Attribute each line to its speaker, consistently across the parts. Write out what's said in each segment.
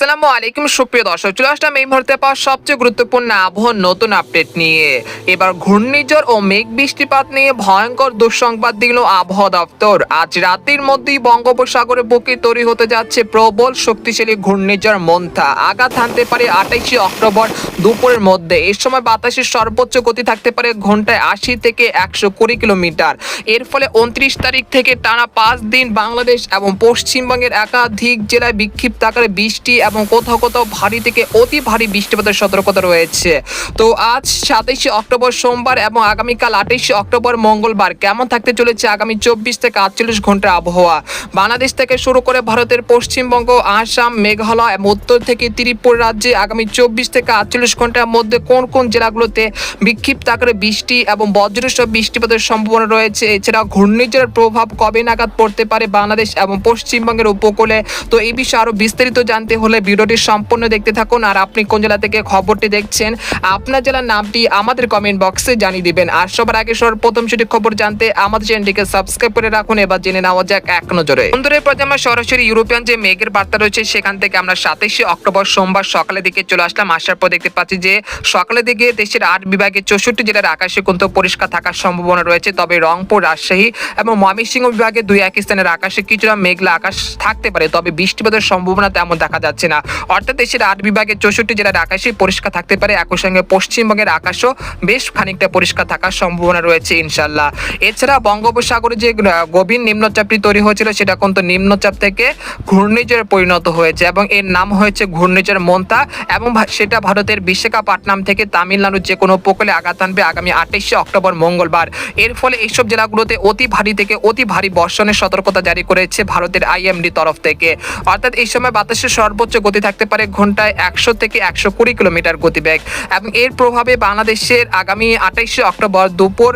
Speaker 1: আসসালামু আলাইকুম, সুপ্রিয় দর্শক। চলে আসলাম এই মুহূর্তে পাওয়া সবচেয়ে গুরুত্বপূর্ণ আবহাওয়ার নতুন আপডেট নিয়ে। এবার ঘূর্ণিঝড় ও মেঘ বৃষ্টিপাত নিয়ে ভয়ঙ্কর দুঃসংবাদ দিল আবহাওয়া দপ্তর। আজ রাতের মধ্যেই বঙ্গোপসাগরে বুকে তৈরি হতে যাচ্ছে প্রবল শক্তিশালী ঘূর্ণিঝড় মন্থা। আঘাত হানতে পারে আঠাইশে অক্টোবর দুপুরের মধ্যে। এর সময় বাতাসের সর্বোচ্চ গতি থাকতে পারে ঘন্টায় আশি থেকে একশো কুড়ি কিলোমিটার। এর ফলে উনত্রিশ তারিখ থেকে টানা পাঁচ দিন বাংলাদেশ এবং পশ্চিমবঙ্গের একাধিক জেলায় বিক্ষিপ্ত আকারে বৃষ্টি এবং কোথাও কোথাও ভারী থেকে অতি ভারী বৃষ্টিপাতের সতর্কতা রয়েছে। তো আজ সাতাইশে অক্টোবর সোমবার এবং আগামীকাল আঠাইশে অক্টোবর মঙ্গলবার কেমন থাকতে চলেছে আগামী চব্বিশ থেকে আটচল্লিশ ঘণ্টা আবহাওয়া? বাংলাদেশ থেকে শুরু করে ভারতের পশ্চিমবঙ্গ, আসাম, মেঘালয় এবং উত্তর থেকে ত্রিপুরা রাজ্যে আগামী চব্বিশ থেকে আটচল্লিশ ঘণ্টার মধ্যে কোন কোন জেলাগুলোতে বিক্ষিপ্ত আকারে বৃষ্টি এবং বজ্রসহ বৃষ্টিপাতের সম্ভাবনা রয়েছে? এছাড়া ঘূর্ণিঝড়ের প্রভাব কবে নাগাদ পড়তে পারে বাংলাদেশ এবং পশ্চিমবঙ্গের উপকূলে? তো এই বিষয়ে আরও বিস্তারিত জানতে হলে ভিডিওটি সম্পূর্ণ দেখতে থাকুন। আর আপনি কোন জেলা থেকে খবরটি দেখছেন, আপনার জেলার নামটি আমাদের কমেন্ট বক্সে জানিয়ে দিবেন। আর সবার আগে সর্বপ্রথম সেটি খবর জানতে আমাদের চ্যানেলটিকে সাবস্ক্রাইব করে রাখুন, এবার জেনে নেওয়া যাক এক নজরে। বন্ধুদের প্রতি আমরা সরাসরি ইউরোপিয়ান যে মেঘের বার্তা রয়েছে, সেখান থেকে আমরা সাতাইশে অক্টোবর সোমবার সকালের দিকে চলে আসলাম। আসার পর দেখতে পাচ্ছি যে, সকালের দিকে দেশের আট বিভাগে চৌষট্টি জেলার আকাশে কিন্তু পরিষ্কার থাকার সম্ভাবনা রয়েছে। তবে রংপুর, রাজশাহী এবং ময়মনসিংহ বিভাগে দুই এক স্থানের আকাশে কিছুটা মেঘলা আকাশ থাকতে পারে। তবে বৃষ্টিপাতের সম্ভাবনা তেমন দেখা যাচ্ছে না। অর্থাৎ দেশের আট বিভাগে চৌষট্টি জেলার আকাশে পরিষ্কার থাকতে পারে। একই সঙ্গে পশ্চিমবঙ্গের আকাশও বেশ খানিকটা পরিষ্কার থাকার সম্ভাবনা রয়েছে ইনশাল্লাহ এছাড়া বঙ্গোপসাগরে যে গভীর নিম্নচাপটি তৈরি হয়েছিল, সেটা কিন্তু নিম্নচাপ থেকে ঘূর্ণিঝড়ে পরিণত হয়েছে এবং এর নাম হয়েছে ঘূর্ণিঝড় মন্তা এবং সেটা ভারতের বিশাখাপাটনাম থেকে তামিলনাড়ুর যে কোনো উপকূলে আঘাত আনবে আগামী আঠাইশে অক্টোবর মঙ্গলবার। এর ফলে এইসব জেলাগুলোতে অতি ভারী থেকে অতি ভারী বর্ষণের সতর্কতা জারি করেছে ভারতের আইএমডি তরফ থেকে। অর্থাৎ এই সময় বাতাসের সর্বোচ্চ গতি থাকতে পারে ঘন্টায় একশো থেকে একশো কুড়ি কিলোমিটার গতিবেগ। এবং এর প্রভাবে বাংলাদেশের আগামী আঠাইশে অক্টোবর দুপুর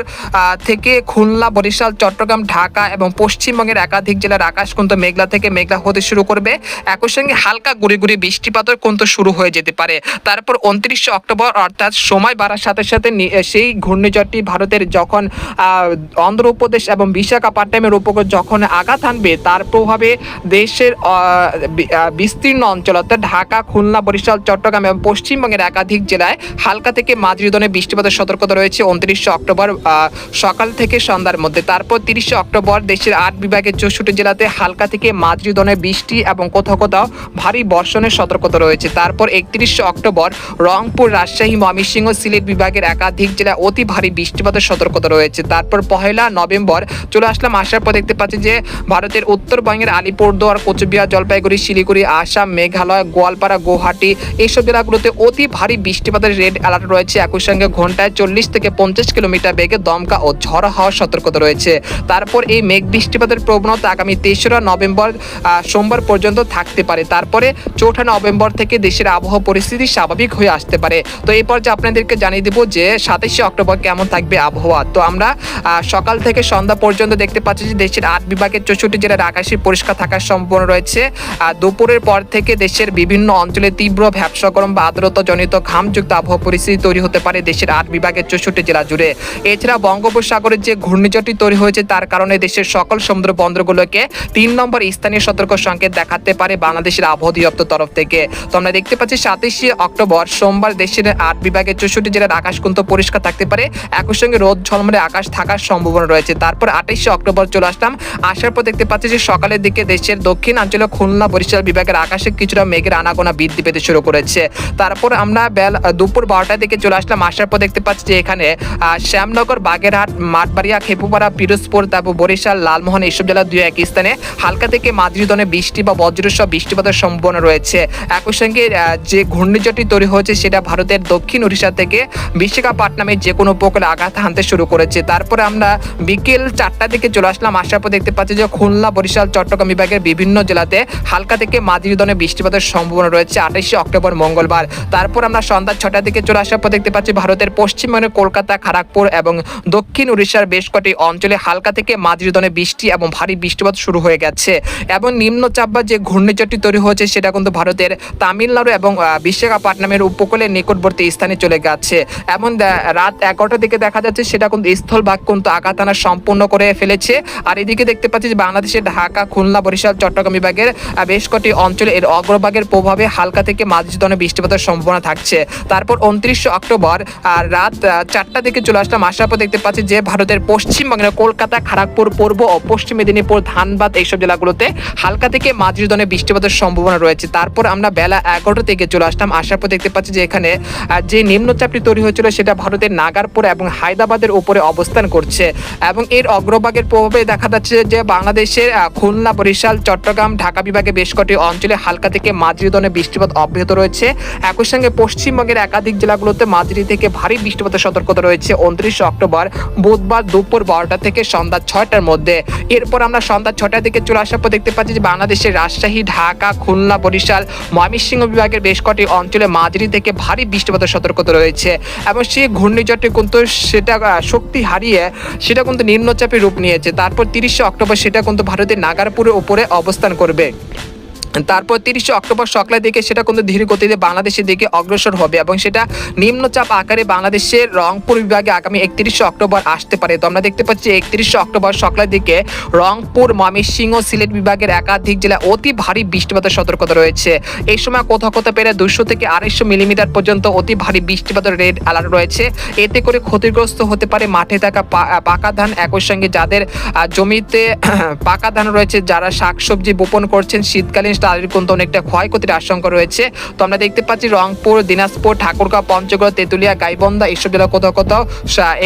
Speaker 1: থেকে খুলনা বরিশাল চট্টগ্রাম ঢাকা এবং পশ্চিমবঙ্গের একাধিক জেলার আকাশ কিন্তু মেঘলা থেকে মেঘলা হতে শুরু করবে। একই সঙ্গে হালকা গুড়ি গুড়ি বৃষ্টিপাতও কিন্তু শুরু হয়ে যেতে পারে। তারপর উনত্রিশে অক্টোবর অর্থাৎ সময় বাড়ার সাথে সাথে সেই ঘূর্ণিঝড়টি ভারতের যখন আহ, অন্ধ্রপ্রদেশ এবং বিশাখাপট্টনমের উপকূল যখন আঘাত আনবে তার প্রভাবে দেশের বিস্তীর্ণ অঞ্চল অর্থাৎ ঢাকা, খুলনা, বরিশাল, চট্টগ্রাম এবং পশ্চিমবঙ্গের একাধিক জেলায় হালকা থেকে মাঝারি ধরনের বৃষ্টিপাতের সতর্কতা রয়েছে উনত্রিশে অক্টোবর সকাল থেকে সন্ধ্যার মধ্যে। তারপর তিরিশে অক্টোবর দেশের আট বিভাগের চৌষট্টি জেলাতে হালকা থেকে মাঝারি ধরনের বৃষ্টি এবং কোথাও কোথাও ভারী বর্ষণের সতর্কতা রয়েছে। তারপর একত্রিশে অক্টোবর রংপুর, রাজশাহী, ময়মনসিংহ, সিলেট বিভাগের একাধিক জেলায় অতি ভারী বৃষ্টিপাতের সতর্কতা রয়েছে। তারপর পহেলা নভেম্বর চলে আসলাম আসার পর দেখতে পাচ্ছি যে ভারতের উত্তরবঙ্গের আলিপুরদুয়ার, কোচবিহার, জলপাইগুড়ি, শিলিগুড়ি, আসাম মেঘালয়, গোয়ালপাড়া, গুয়াহাটি এইসব জেলাগুলোতে অতি ভারী বৃষ্টিপাতের রেড অ্যালার্ট রয়েছে। একই সঙ্গে ঘন্টায় চল্লিশ থেকে পঞ্চাশ কিলোমিটার বেগে দমকা ও ঝড় হওয়ার সতর্কতা রয়েছে। তারপর এই মেঘ বৃষ্টিপাতের প্রবণতা আগামী তেসরা নভেম্বর সোমবার পর্যন্ত থাকতে পারে। তারপরে চৌঠা নভেম্বর থেকে দেশের আবহাওয়া পরিস্থিতি স্বাভাবিক হয়ে আসতে পারে। তো এই পর্যায়ে আপনাদেরকে জানিয়ে দেবো যে সাতাশে অক্টোবর কেমন থাকবে আবহাওয়া। তো আমরা সকাল থেকে সন্ধ্যা পর্যন্ত দেখতে পাচ্ছি যে দেশের আট বিভাগের চৌষট্টি জেলার আকাশে পরিষ্কার থাকার সম্ভাবনা রয়েছে। দুপুরের পর থেকে দেশের বিভিন্ন অঞ্চলে তীব্র ভ্যাবসা গরম বা আর্দ্রতাজনিত ঘামযুক্ত আবহাওয়া পরিস্থিতি তৈরি হতে পারে দেশের আট বিভাগের চৌষট্টি জেলা জুড়ে। এছাড়া বঙ্গোপসাগরের যে ঘূর্ণিঝড়টি তৈরি হয়েছে, তার কারণে দেশের সকল সমুদ্র বন্দরগুলোকে তিন নম্বর স্থানীয় সতর্ক সংকেত দেখাতে পারে বাংলাদেশের আবহাওয়া অধিদপ্তর তরফ থেকে। তো আমরা দেখতে পাচ্ছি সাতাশে অক্টোবর সোমবার দেশের আট বিভাগের চৌষট্টি জেলার আকাশ কিন্তু পরিষ্কার থাকতে পারে। একই সঙ্গে রোদ ঝলমলে আকাশ থাকার সম্ভাবনা রয়েছে। তারপর আঠাইশে অক্টোবর চলে আসলাম। আসার পর দেখতে পাচ্ছি যে সকালের দিকে দেশের দক্ষিণ অঞ্চলে খুলনা বরিশাল বিভাগের আকাশে কিছুটা মেঘের আনাগোনা বৃদ্ধি পেতে শুরু করেছে। তারপর আমরা বেল দুপুর বারোটার দিকে চলে আসলাম। আসার পর দেখতে পাচ্ছি যে এখানে শ্যামনগর, বাগেরহাট, মাঠবাড়িয়া, খেপুপাড়া, পিরোজপুর, তারপর বরিশাল, লালমোহন, এইসব জেলার দুই এক স্থানে। হালকা থেকে মাঝারি ধরনের বৃষ্টি বা বজ্রসহ বৃষ্টিপাতের সম্ভাবনা রয়েছে। একই সঙ্গে যে ঘূর্ণিঝড়টি তৈরি হয়েছে, সেটা ভারতের দক্ষিণ উড়িষ্যা থেকে বিশাখাপাটনামের যে কোনো উপকূলে আঘাত হানতে শুরু করেছে। তারপরে আমরা বিকেল চারটা দিকে চলে আসলাম। আসার পর দেখতে পাচ্ছি যে খুলনা, বরিশাল, চট্টগ্রাম বিভাগের বিভিন্ন জেলাতে হালকা থেকে মাঝারি ধরনের বৃষ্টিপাতের সম্ভাবনা রয়েছে আঠাইশে অক্টোবর মঙ্গলবার। তারপর আমরা সন্ধ্যা ছটার দিকে চলে আসার পর দেখতে পাচ্ছি ভারতের পশ্চিমবঙ্গের কলকাতা খড়গপুর এবং দক্ষিণ উড়িষ্যার বেশ কটি অঞ্চলে হালকা থেকে মাঝারি ধরনের বৃষ্টি এবং ভারী বৃষ্টিপাত শুরু হয়ে গেছে। এবং নিম্নচাপ বা যে ঘূর্ণিঝড়টি তৈরি হয়েছে সেটা কিন্তু ভারতের তামিলনাড়ু এবং আহ, বিশাখাপাটনামের উপকূলের নিকটবর্তী স্থানে চলে গেছে। দে- রাত এগারোটার দিকে দেখা যাচ্ছে সেটা কিন্তু স্থলভাগ কিন্তু আঘাত আনা সম্পূর্ণ করে ফেলেছে। আর এদিকে দেখতে পাচ্ছি যে বাংলাদেশের ঢাকা খুলনা বরিশাল চট্টগ্রাম বিভাগের বেশ কটি অঞ্চলে এর অগ্র অগ্রভাগের প্রভাবে হালকা থেকে মাঝারি ধরনের বৃষ্টিপাতের সম্ভাবনা থাকছে। তারপর উনত্রিশে অক্টোবর রাত চারটা দিকে চলে আসলাম। আসার পর দেখতে পাচ্ছি যে ভারতের পশ্চিমবঙ্গের কলকাতা খড়গপুর পূর্ব ও পশ্চিম মেদিনীপুর, ধানবাদ এইসব জেলাগুলোতে হালকা থেকে মাঝারি ধরনের বৃষ্টিপাতের সম্ভাবনা রয়েছে। তারপর আমরা বেলা এগারোটা থেকে চলে আসলাম। আসার পর দেখতে পাচ্ছি যে এখানে যে নিম্নচাপটি তৈরি হয়েছিল সেটা ভারতের নাগারপুর এবং হায়দ্রাবাদের উপরে অবস্থান করছে। এবং এর অগ্রভাগের প্রভাবে দেখা যাচ্ছে যে বাংলাদেশের খুলনা, বরিশাল, চট্টগ্রাম, ঢাকা বিভাগে বেশ কটি অঞ্চলে হালকা থেকে মাঝারি ধরনের বৃষ্টিপাত অব্যাহত রয়েছে। একই সঙ্গে পশ্চিমবঙ্গের একাধিক জেলাগুলোতে মাঝারি থেকে ভারী বৃষ্টিপাতের সতর্কতা রয়েছে। উনত্রিশে অক্টোবর বুধবার দুপুর বারোটা থেকে সন্ধ্যা ছয়টার মধ্যে। এরপর আমরা সন্ধ্যা ছটার দিকে চলে আসার পর দেখতে পাচ্ছি যে বাংলাদেশের রাজশাহী, ঢাকা, খুলনা, বরিশাল, ময়মনসিংহ বিভাগের বেশ কটি অঞ্চলে মাঝারি থেকে ভারী বৃষ্টিপাতের সতর্কতা রয়েছে। এবং সেই ঘূর্ণিঝড়টি কিন্তু সেটা শক্তি হারিয়ে সেটা কিন্তু নিম্নচাপে রূপ নিয়েছে। তারপর তিরিশে অক্টোবর সেটা কিন্তু ভারতের নাগারপুরের উপরে অবস্থান করবে। তারপর তিরিশে অক্টোবর সকালের দিকে সেটা কিন্তু ধীর গতিতে বাংলাদেশের দিকে অগ্রসর হবে এবং সেটা নিম্নচাপ আকারে বাংলাদেশের রংপুর বিভাগে আগামী একত্রিশে অক্টোবর আসতে পারে। তো আমরা দেখতে পাচ্ছি একত্রিশে অক্টোবর সকালের দিকে রংপুর, ময়মনসিংহ, সিলেট বিভাগের একাধিক জেলায় অতি ভারী বৃষ্টিপাতের সতর্কতা রয়েছে। এই সময় কোথাও কোথাও পেরে দুশো থেকে আড়াইশো মিলিমিটার পর্যন্ত অতি ভারী বৃষ্টিপাতের রেড অ্যালার্ট রয়েছে। এতে করে ক্ষতিগ্রস্ত হতে পারে মাঠে থাকা পাকা ধান। একই সঙ্গে যাদের জমিতে, পাকা ধান রয়েছে, যারা শাকসবজি বোপন করছেন, শীতকালীন তাদের কিন্তু অনেকটা ক্ষয়ক্ষতির আশঙ্কা রয়েছে। তো আমরা দেখতে পাচ্ছি রংপুর, দিনাজপুর, ঠাকুরগাঁও, পঞ্চগড়, তেঁতুলিয়া, গাইবন্ধা এইসব জেলা কোথাও কোথাও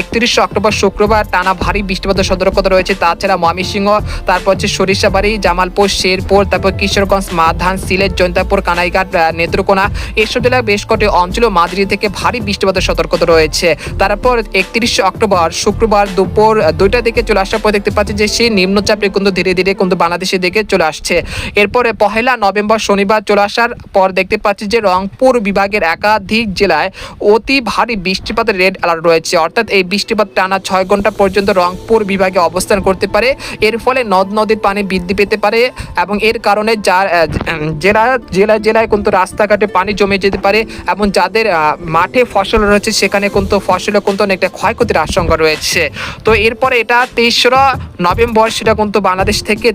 Speaker 1: একত্রিশে অক্টোবর, শুক্রবার টানা ভারী বৃষ্টিপাতের সতর্কতা রয়েছে। তাছাড়া ময়মনসিংহ, তারপর হচ্ছে সরিষাবাড়ি, জামালপুর, শেরপুর, তারপর কিশোরগঞ্জ মাধান সিলেট, জৈন্তাপুর, কানাইঘাট নেত্রকোনা এইসব জেলায় বেশ কটি অঞ্চলে মাঝারি থেকে ভারী বৃষ্টিপাতের সতর্কতা রয়েছে। তারপর একত্রিশে অক্টোবর, শুক্রবার দুপুর দুইটা দিকে চলে আসার পর দেখতে পাচ্ছি যে সেই নিম্নচাপটি কিন্তু ধীরে ধীরে কিন্তু বাংলাদেশের দিকে চলে আসছে। এরপরে পহেলা নভেম্বর শনিবার চলে আসার পর দেখতে পাচ্ছি যে রংপুর বিভাগের একাধিক জেলায় অতি ভারী বৃষ্টিপাতের রেড অ্যালার্ট রয়েছে। অর্থাৎ এই বৃষ্টিপাত টানা ছয় ঘণ্টা পর্যন্ত রংপুর বিভাগে অবস্থান করতে পারে। এর ফলে নদ নদীর পানি বৃদ্ধি পেতে পারে এবং এর কারণে যার জেলা জেলায় জেলায় কিন্তু রাস্তাঘাটে পানি জমে যেতে পারে এবং যাদের মাঠে ফসল রয়েছে সেখানে কিন্তু ফসলে কিন্তু অনেকটা ক্ষয়ক্ষতির আশঙ্কা রয়েছে। তো এরপরে এটা তেইশরা নভেম্বর সেটা কিন্তু বাংলাদেশ থেকে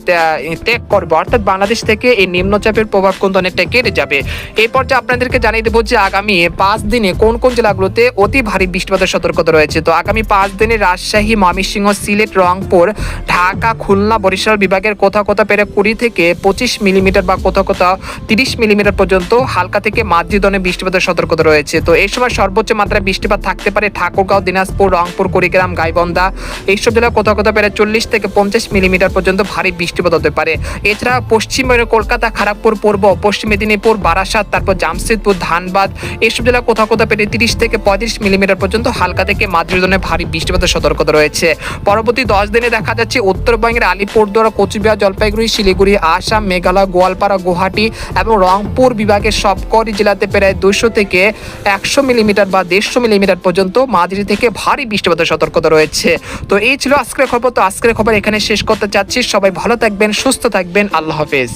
Speaker 1: ত্যাগ করবে। অর্থাৎ বাংলাদেশ থেকে এই নিম্নচাপের প্রভাব কিন্তু অনেকটা কেটে যাবে? এই পর্যায়ে আপনাদেরকে জানিয়ে দেবো যে আগামী পাঁচ দিনে কোন কোন জেলাগুলোতে অতি ভারী বৃষ্টিপাতের সতর্কতা রয়েছে। তো আগামী পাঁচ দিনে রাজশাহী, ময়মনসিংহ, সিলেট, রংপুর, ঢাকা, খুলনা, বরিশাল বিভাগের কোথাও কোথাও পেরে কুড়ি থেকে পঁচিশ মিলিমিটার বা কোথাও কোথাও তিরিশ মিলিমিটার পর্যন্ত হালকা থেকে মাঝারি ধরনের বৃষ্টিপাতের সতর্কতা রয়েছে। তো এই সময় সর্বোচ্চ মাত্রায় বৃষ্টিপাত থাকতে পারে ঠাকুরগাঁও, দিনাজপুর, রংপুর, কুড়িগ্রাম, গাইবন্ধা। এইসব জেলায় কোথাও কোথাও পেরে চল্লিশ থেকে পঞ্চাশ মিলিমিটার পর্যন্ত ভারী বৃষ্টিপাত হতে পারে। এছাড়া পশ্চিমবঙ্গের কলকাতা খড়গপুর পূর্ব, পশ্চিম মেদিনীপুর, বারাসাত, তারপর জামশেদপুর, ধানবাদ, এসব জেলায় কোথাও কোথাও পেরে তিরিশ থেকে পঁয়ত্রিশ মিলিমিটার পর্যন্ত হালকা থেকে ধরনের ভারী বৃষ্টিপাতের সতর্কতা রয়েছে। পরবর্তী দশ দিনে দেখা যাচ্ছে উত্তরবঙ্গের আলিপুরদুয়ার, কোচবিহার, জলপাইগুড়ি, শিলিগুড়ি, আসাম, মেঘালয়, গোয়ালপাড়া, গুয়াহাটি এবং রংপুর বিভাগের সবকটি জেলাতে প্রায় দুশো থেকে একশো মিলিমিটার বা দেড়শো মিলিমিটার পর্যন্ত মাঝারি থেকে ভারী বৃষ্টিপাতের সতর্কতা রয়েছে। তো এই ছিল আজকের খবর। তো আজকের খবর এখানে শেষ করতে চাচ্ছি। সবাই ভালো থাকবেন, সুস্থ থাকবেন। আল্লাহ হাফেজ।